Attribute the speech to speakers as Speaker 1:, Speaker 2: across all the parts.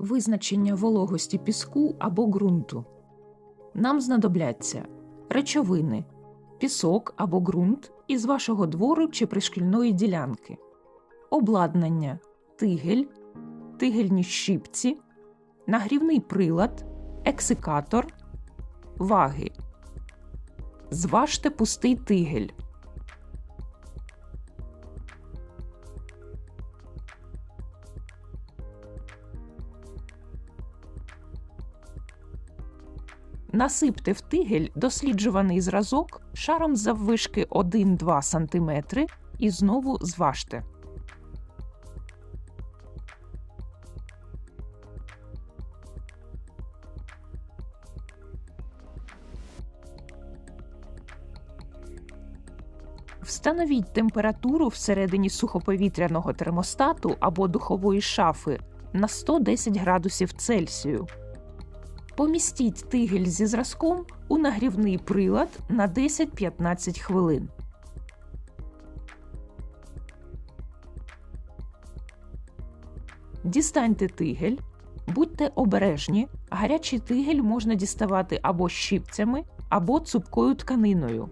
Speaker 1: Визначення вологості піску або ґрунту. Нам знадобляться речовини, пісок або ґрунт із вашого двору чи пришкільної ділянки, обладнання, тигель, тигельні щипці, нагрівний прилад, ексикатор, ваги. Зважте пустий тигель. Насипте в тигель досліджуваний зразок шаром заввишки 1-2 см і знову зважте. Встановіть температуру всередині сухоповітряного термостату або духової шафи на 110 градусів Цельсію. Помістіть тигель зі зразком у нагрівний прилад на 10-15 хвилин. Дістаньте тигель. Будьте обережні. Гарячий тигель можна діставати або щипцями, або цупкою тканиною.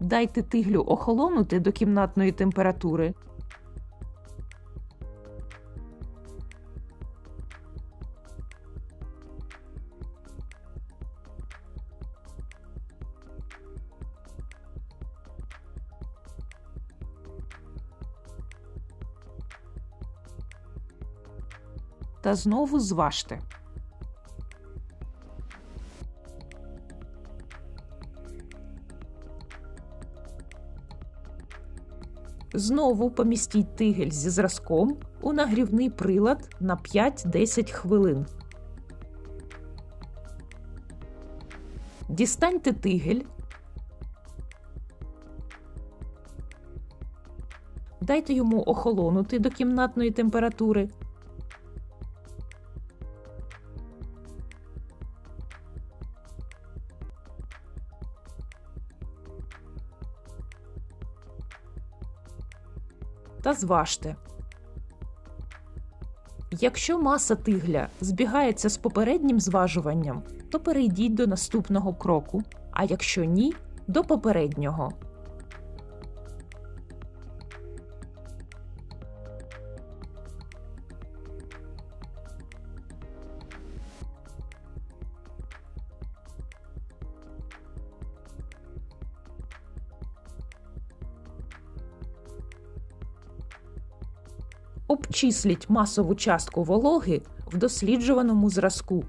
Speaker 1: Дайте тиглю охолонути до кімнатної температури. Та знову зважте. Знову помістіть тигель зі зразком у нагрівний прилад на 5-10 хвилин. Дістаньте тигель. Дайте йому охолонути до кімнатної температури. Та зважте. Якщо маса тигля збігається з попереднім зважуванням, то перейдіть до наступного кроку, а якщо ні, до попереднього. Обчисліть масову частку вологи в досліджуваному зразку.